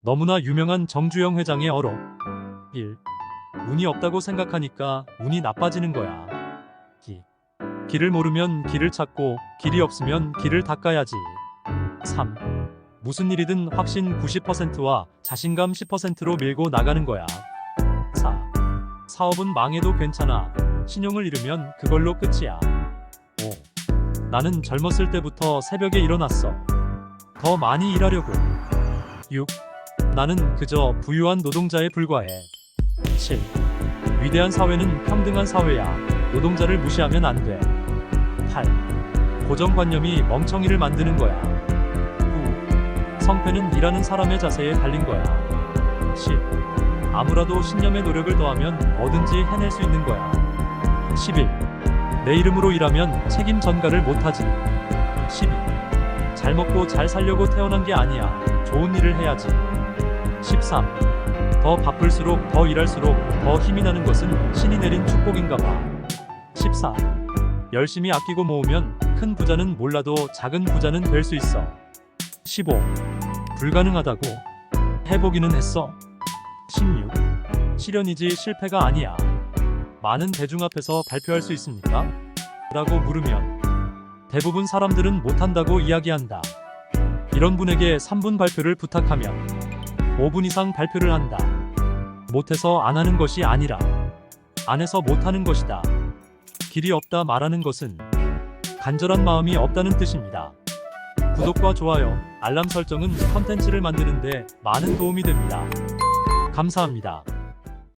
너무나 유명한 정주영 회장의 어록 1. 운이 없다고 생각하니까 운이 나빠지는 거야. 2. 길을 모르면 길을 찾고 길이 없으면 길을 닦아야지. 3. 무슨 일이든 확신 90%와 자신감 10%로 밀고 나가는 거야. 4. 사업은 망해도 괜찮아. 신용을 잃으면 그걸로 끝이야. 5. 나는 젊었을 때부터 새벽에 일어났어. 더 많이 일하려고. 6. 나는 그저 부유한 노동자에 불과해. 7. 위대한 사회는 평등한 사회야. 노동자를 무시하면 안 돼. 8. 고정관념이 멍청이를 만드는 거야. 9. 성패는 일하는 사람의 자세에 달린 거야. 10. 아무라도 신념의 노력을 더하면 뭐든지 해낼 수 있는 거야. 11. 내 이름으로 일하면 책임 전가를 못하지. 12. 잘 먹고 잘 살려고 태어난 게 아니야. 좋은 일을 해야지. 13. 더 바쁠수록 더 일할수록 더 힘이 나는 것은 신이 내린 축복인가 봐. 14. 열심히 아끼고 모으면 큰 부자는 몰라도 작은 부자는 될 수 있어. 15. 불가능하다고 해보기는 했어. 16. 실현이지 실패가 아니야. 많은 대중 앞에서 발표할 수 있습니까? 라고 물으면 대부분 사람들은 못한다고 이야기한다. 이런 분에게 3분 발표를 부탁하면 5분 이상 발표를 한다. 못해서 안 하는 것이 아니라 안 해서 못하는 것이다. 길이 없다 말하는 것은 간절한 마음이 없다는 뜻입니다. 구독과 좋아요, 알람 설정은 컨텐츠를 만드는데 많은 도움이 됩니다. 감사합니다.